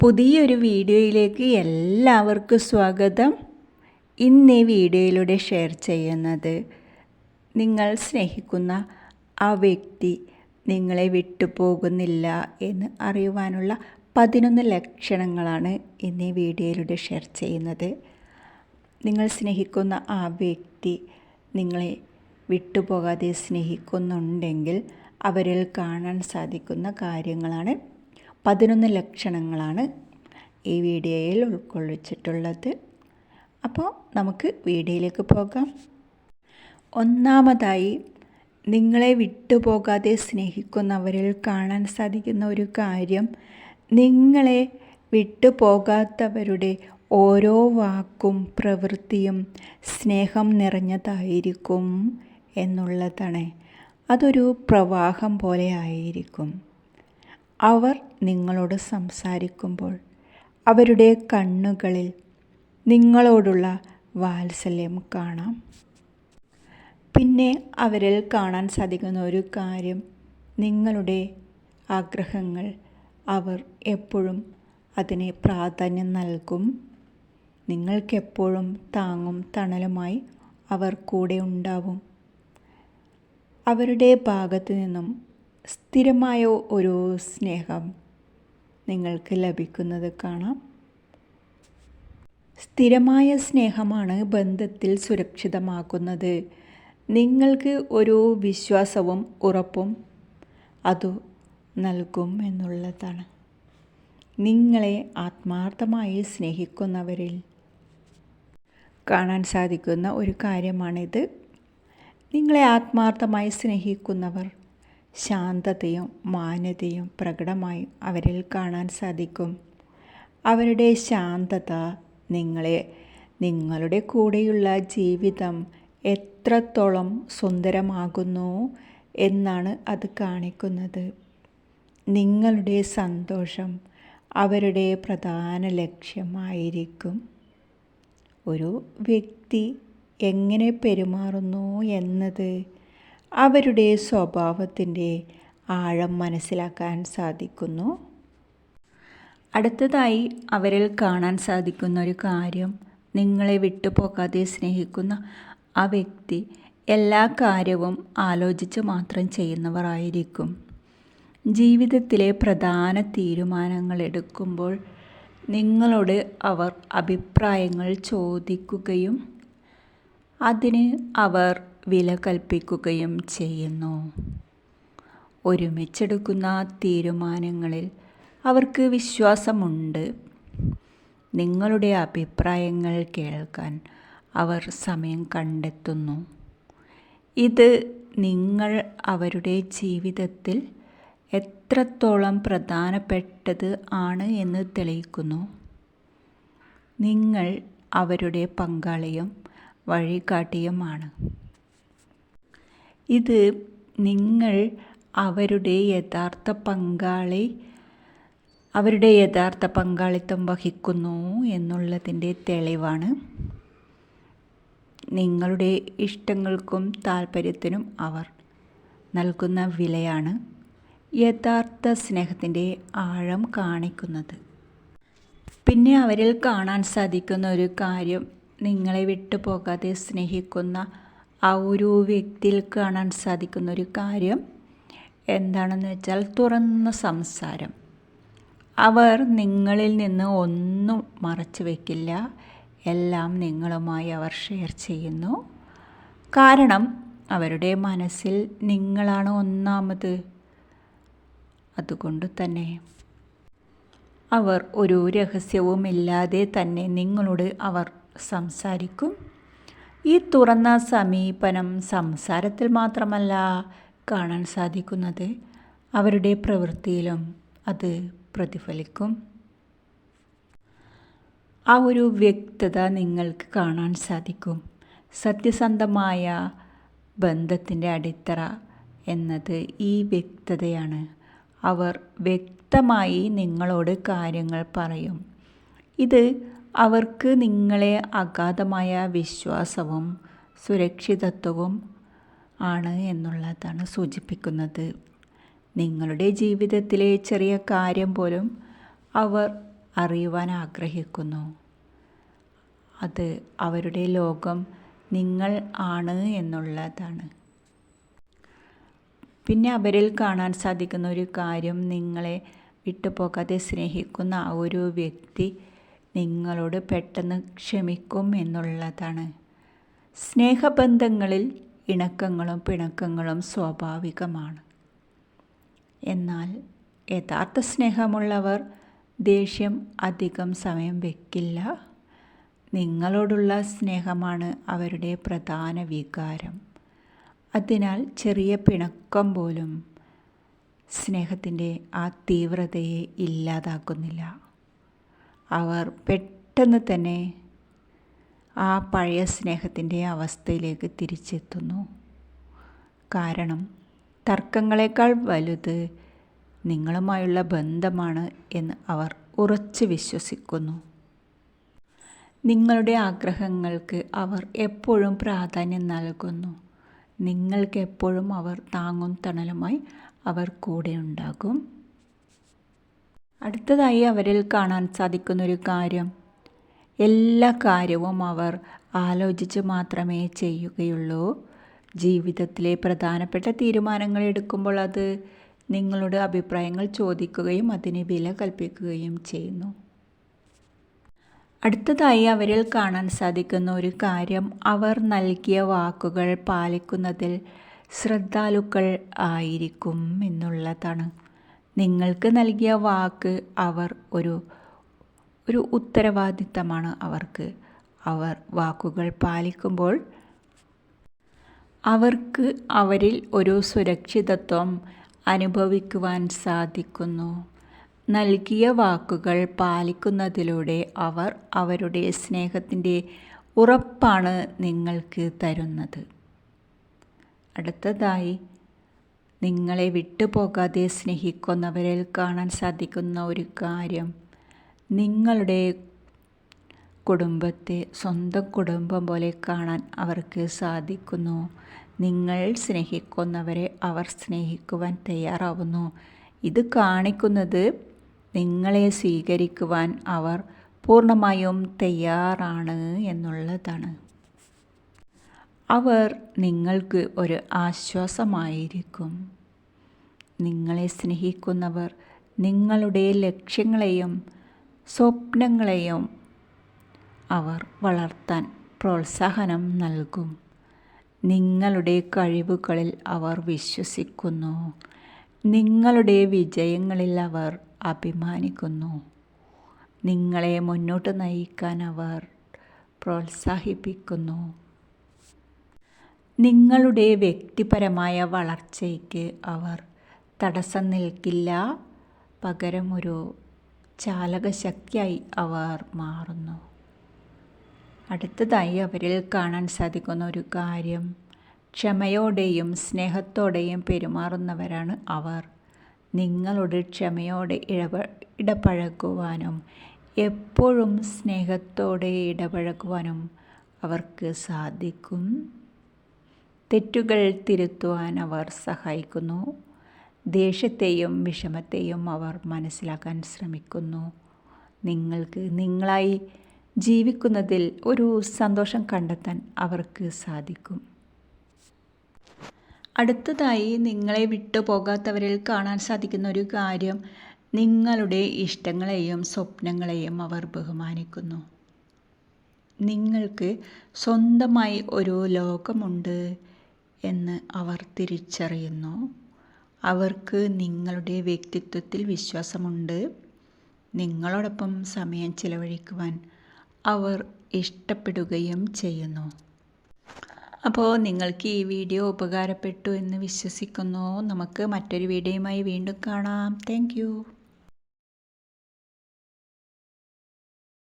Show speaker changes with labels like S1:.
S1: പുതിയൊരു വീഡിയോയിലേക്ക് എല്ലാവർക്കും സ്വാഗതം ഇന്ന് ഈ വീഡിയോയിലൂടെ ഷെയർ ചെയ്യുന്നത് നിങ്ങൾ സ്നേഹിക്കുന്ന ആ വ്യക്തി നിങ്ങളെ വിട്ടുപോകുന്നില്ല എന്ന് അറിയുവാനുള്ള പതിനൊന്ന് ലക്ഷണങ്ങളാണ് ഇന്ന് ഈ വീഡിയോയിലൂടെ ഷെയർ ചെയ്യുന്നത് നിങ്ങൾ സ്നേഹിക്കുന്ന ആ വ്യക്തി നിങ്ങളെ വിട്ടുപോകാതെ സ്നേഹിക്കുന്നുണ്ടെങ്കിൽ അവരിൽ കാണാൻ സാധിക്കുന്ന കാര്യങ്ങളാണ് പതിനൊന്ന് ലക്ഷണങ്ങളാണ് ഈ വീഡിയോയിൽ ഉൾക്കൊള്ളിച്ചിട്ടുള്ളത് അപ്പോൾ നമുക്ക് വീഡിയോയിലേക്ക് പോകാം ഒന്നാമതായി നിങ്ങളെ വിട്ടുപോകാതെ സ്നേഹിക്കുന്നവരിൽ കാണാൻ സാധിക്കുന്ന ഒരു കാര്യം നിങ്ങളെ വിട്ടുപോകാത്തവരുടെ ഓരോ വാക്കും പ്രവൃത്തിയും സ്നേഹം നിറഞ്ഞതായിരിക്കും എന്നുള്ളതാണ് അതൊരു പ്രവാഹം പോലെ ആയിരിക്കും അവർ നിങ്ങളോട് സംസാരിക്കുമ്പോൾ അവരുടെ കണ്ണുകളിൽ നിങ്ങളോടുള്ള വാത്സല്യം കാണാം പിന്നെ അവരിൽ കാണാൻ സാധിക്കുന്ന ഒരു കാര്യം നിങ്ങളുടെ ആഗ്രഹങ്ങൾ അവർ എപ്പോഴും അതിനെ പ്രാധാന്യം നൽകും നിങ്ങൾക്കെപ്പോഴും താങ്ങും തണലുമായി അവർ കൂടെ ഉണ്ടാവും അവരുടെ ഭാഗത്തു നിന്നും സ്ഥിരമായ ഒരു സ്നേഹം നിങ്ങൾക്ക് ലഭിക്കുന്നത് കാണാം സ്ഥിരമായ സ്നേഹമാണ് ബന്ധത്തിൽ സുരക്ഷിതമാക്കുന്നത് നിങ്ങൾക്ക് ഒരു വിശ്വാസവും ഉറപ്പും അതു നൽകും എന്നുള്ളതാണ് നിങ്ങളെ ആത്മാർത്ഥമായി സ്നേഹിക്കുന്നവരിൽ കാണാൻ സാധിക്കുന്ന ഒരു കാര്യമാണിത് നിങ്ങളെ ആത്മാർത്ഥമായി സ്നേഹിക്കുന്നവർ ശാന്തതയും മാന്യതയും പ്രകടമായി അവരിൽ കാണാൻ സാധിക്കും അവരുടെ ശാന്തത നിങ്ങളെ നിങ്ങളുടെ കൂടെയുള്ള ജീവിതം എത്രത്തോളം സുന്ദരമാകുന്നു എന്നാണ് അത് കാണിക്കുന്നത് നിങ്ങളുടെ സന്തോഷം അവരുടെ പ്രധാന ലക്ഷ്യമായിരിക്കും ഒരു വ്യക്തി എങ്ങനെ പെരുമാറുന്നു എന്നത് അവരുടെ സ്വഭാവത്തിൻ്റെ ആഴം മനസ്സിലാക്കാൻ സാധിക്കുന്നു അടുത്തതായി അവരിൽ കാണാൻ സാധിക്കുന്ന ഒരു കാര്യം നിങ്ങളെ വിട്ടുപോകാതെ സ്നേഹിക്കുന്ന ആ വ്യക്തി എല്ലാ കാര്യവും ആലോചിച്ച് മാത്രം ചെയ്യുന്നവരായിരിക്കും ജീവിതത്തിലെ പ്രധാന തീരുമാനങ്ങൾ എടുക്കുമ്പോൾ നിങ്ങളോട് അവർ അഭിപ്രായങ്ങൾ ചോദിക്കുകയും അതിന് അവർ വില കൽപ്പിക്കുകയും ചെയ്യുന്നു ഒരുമിച്ചെടുക്കുന്ന തീരുമാനങ്ങളിൽ അവർക്ക് വിശ്വാസമുണ്ട് നിങ്ങളുടെ അഭിപ്രായങ്ങൾ കേൾക്കാൻ അവർ സമയം കണ്ടെത്തുന്നു ഇത് നിങ്ങൾ അവരുടെ ജീവിതത്തിൽ എത്രത്തോളം പ്രധാനപ്പെട്ടത് ആണ് എന്ന് തെളിയിക്കുന്നു നിങ്ങൾ അവരുടെ പങ്കാളിയും വഴികാട്ടിയുമാണ് ഇത് നിങ്ങൾ അവരുടെ യഥാർത്ഥ പങ്കാളി അവരുടെ യഥാർത്ഥ പങ്കാളിത്തം വഹിക്കുന്നു എന്നുള്ളതിൻ്റെ തെളിവാണ് നിങ്ങളുടെ ഇഷ്ടങ്ങൾക്കും താല്പര്യത്തിനും അവർ നൽകുന്ന വിലയാണ് യഥാർത്ഥ സ്നേഹത്തിൻ്റെ ആഴം കാണിക്കുന്നത് പിന്നെ അവരിൽ കാണാൻ സാധിക്കുന്ന ഒരു കാര്യം നിങ്ങളെ വിട്ടുപോകാതെ സ്നേഹിക്കുന്ന ആ ഒരു വ്യക്തിയിൽ കാണാൻ സാധിക്കുന്ന ഒരു കാര്യം എന്താണെന്ന് വെച്ചാൽ തുറന്ന സംസാരം അവർ നിങ്ങളിൽ നിന്ന് ഒന്നും മറച്ചു വയ്ക്കില്ല എല്ലാം നിങ്ങളുമായി അവർ ഷെയർ ചെയ്യുന്നു കാരണം അവരുടെ മനസ്സിൽ നിങ്ങളാണ് ഒന്നാമത് അതുകൊണ്ട് തന്നെ അവർ ഒരു രഹസ്യവുമില്ലാതെ തന്നെ നിങ്ങളോട് അവർ സംസാരിക്കും ഈ തുറന്ന സമീപനം സംസാരത്തിൽ മാത്രമല്ല കാണാൻ സാധിക്കുന്നത് അവരുടെ പ്രവൃത്തിയിലും അത് പ്രതിഫലിക്കും ആ ഒരു വ്യക്തത നിങ്ങൾക്ക് കാണാൻ സാധിക്കും സത്യസന്ധമായ ബന്ധത്തിൻ്റെ അടിത്തറ എന്നത് ഈ വ്യക്തതയാണ് അവർ വ്യക്തമായി നിങ്ങളോട് കാര്യങ്ങൾ പറയും ഇത് അവർക്ക് നിങ്ങളെ അഗാധമായ വിശ്വാസവും സുരക്ഷിതത്വവും ആണ് എന്നുള്ളതാണ് സൂചിപ്പിക്കുന്നത് നിങ്ങളുടെ ജീവിതത്തിലെ ചെറിയ കാര്യം പോലും അവർ അറിയുവാൻ ആഗ്രഹിക്കുന്നു അത് അവരുടെ ലോകം നിങ്ങൾ ആണ് എന്നുള്ളതാണ് പിന്നെ അവരിൽ കാണാൻ സാധിക്കുന്ന ഒരു കാര്യം നിങ്ങളെ വിട്ടുപോകാതെ സ്നേഹിക്കുന്ന ആ ഒരു വ്യക്തി നിങ്ങളോട് പെട്ടെന്ന് ക്ഷമിക്കും എന്നുള്ളതാണ് സ്നേഹബന്ധങ്ങളിൽ ഇണക്കങ്ങളും പിണക്കങ്ങളും സ്വാഭാവികമാണ് എന്നാൽ യഥാർത്ഥ സ്നേഹമുള്ളവർ ദേഷ്യം അധികം സമയം വയ്ക്കില്ല നിങ്ങളോടുള്ള സ്നേഹമാണ് അവരുടെ പ്രധാന വികാരം അതിനാൽ ചെറിയ പിണക്കം പോലും സ്നേഹത്തിൻ്റെ ആ തീവ്രതയെ ഇല്ലാതാക്കുന്നില്ല അവർ പെട്ടെന്ന് തന്നെ ആ പഴയ സ്നേഹത്തിൻ്റെ അവസ്ഥയിലേക്ക് തിരിച്ചെത്തുന്നു കാരണം തർക്കങ്ങളെക്കാൾ വലുത് നിങ്ങളുമായുള്ള ബന്ധമാണ് എന്ന് അവർ ഉറച്ചു വിശ്വസിക്കുന്നു നിങ്ങളുടെ ആഗ്രഹങ്ങൾക്ക് അവർ എപ്പോഴും പ്രാധാന്യം നൽകുന്നു നിങ്ങൾക്ക് എപ്പോഴും അവർ താങ്ങും തണലുമായി അവർ കൂടെ ഉണ്ടാകും അടുത്തതായി അവരിൽ കാണാൻ സാധിക്കുന്നൊരു കാര്യം എല്ലാ കാര്യവും അവർ ആലോചിച്ച് മാത്രമേ ചെയ്യുകയുള്ളൂ ജീവിതത്തിലെ പ്രധാനപ്പെട്ട തീരുമാനങ്ങൾ എടുക്കുമ്പോൾ അത് നിങ്ങളുടെ അഭിപ്രായങ്ങൾ ചോദിക്കുകയും അതിന് വില കൽപ്പിക്കുകയും ചെയ്യുന്നു അടുത്തതായി അവരിൽ കാണാൻ സാധിക്കുന്ന ഒരു കാര്യം അവർ നൽകിയ വാക്കുകൾ പാലിക്കുന്നതിൽ ശ്രദ്ധാലുക്കൾ ആയിരിക്കും എന്നുള്ളതാണ് നിങ്ങൾക്ക് നൽകിയ വാക്ക് അവർ ഒരു ഒരു ഉത്തരവാദിത്തമാണ് അവർക്ക് അവർ വാക്കുകൾ പാലിക്കുമ്പോൾ അവർക്ക് അവരിൽ ഒരു സുരക്ഷിതത്വം അനുഭവിക്കുവാൻ സാധിക്കുന്നു നൽകിയ വാക്കുകൾ പാലിക്കുന്നതിലൂടെ അവർ അവരുടെ സ്നേഹത്തിൻ്റെ ഉറപ്പാണ് നിങ്ങൾക്ക് തരുന്നത് അടുത്തതായി നിങ്ങളെ വിട്ടുപോകാതെ സ്നേഹിക്കുന്നവരിൽ കാണാൻ സാധിക്കുന്ന ഒരു കാര്യം നിങ്ങളുടെ കുടുംബത്തെ സ്വന്തം കുടുംബം പോലെ കാണാൻ അവർക്ക് സാധിക്കുന്നു നിങ്ങൾ സ്നേഹിക്കുന്നവരെ അവർ സ്നേഹിക്കുവാൻ തയ്യാറാവുന്നു ഇത് കാണിക്കുന്നത് നിങ്ങളെ സ്വീകരിക്കുവാൻ അവർ പൂർണ്ണമായും തയ്യാറാണ് എന്നുള്ളതാണ് അവർ നിങ്ങൾക്ക് ഒരു ആശ്വാസമായിരിക്കും നിങ്ങളെ സ്നേഹിക്കുന്നവർ നിങ്ങളുടെ ലക്ഷ്യങ്ങളെയും സ്വപ്നങ്ങളെയും അവർ വളർത്താൻ പ്രോത്സാഹനം നൽകും നിങ്ങളുടെ കഴിവുകളിൽ അവർ വിശ്വസിക്കുന്നു നിങ്ങളുടെ വിജയങ്ങളിൽ അവർ അഭിമാനിക്കുന്നു നിങ്ങളെ മുന്നോട്ട് നയിക്കാൻ അവർ പ്രോത്സാഹിപ്പിക്കുന്നു നിങ്ങളുടെ വ്യക്തിപരമായ വളർച്ചയ്ക്ക് അവർ തടസ്സം നിൽക്കില്ല പകരം ഒരു ചാലകശക്തിയായി അവർ മാറുന്നു അടുത്തതായി അവരിൽ കാണാൻ സാധിക്കുന്ന ഒരു കാര്യം ക്ഷമയോടെയും സ്നേഹത്തോടെയും പെരുമാറുന്നവരാണ് അവർ നിങ്ങളോട് ക്ഷമയോടെ ഇടപ ഇടപഴകുവാനും എപ്പോഴും സ്നേഹത്തോടെ ഇടപഴകുവാനും അവർക്ക് സാധിക്കും തെറ്റുകൾ തിരുത്തുവാൻ അവർ സഹായിക്കുന്നു ദേഷ്യത്തെയും വിഷമത്തെയും അവർ മനസ്സിലാക്കാൻ ശ്രമിക്കുന്നു നിങ്ങൾക്ക് നിങ്ങളായി ജീവിക്കുന്നതിൽ ഒരു സന്തോഷം കണ്ടെത്താൻ അവർക്ക് സാധിക്കും അടുത്തതായി നിങ്ങളെ വിട്ടുപോകാത്തവരിൽ കാണാൻ സാധിക്കുന്ന ഒരു കാര്യം നിങ്ങളുടെ ഇഷ്ടങ്ങളെയും സ്വപ്നങ്ങളെയും അവർ ബഹുമാനിക്കുന്നു നിങ്ങൾക്ക് സ്വന്തമായി ഒരു ലോകമുണ്ട് എന്ന് അവർ തിരിച്ചറിയുന്നു അവർക്ക് നിങ്ങളുടെ വ്യക്തിത്വത്തിൽ വിശ്വാസമുണ്ട് നിങ്ങളോടൊപ്പം സമയം ചിലവഴിക്കുവാൻ അവർ ഇഷ്ടപ്പെടുകയും ചെയ്യുന്നു അപ്പോൾ നിങ്ങൾക്ക് ഈ വീഡിയോ ഉപകാരപ്പെട്ടു എന്ന് വിശ്വസിക്കുന്നു നമുക്ക് മറ്റൊരു വീഡിയോയുമായി വീണ്ടും കാണാം താങ്ക്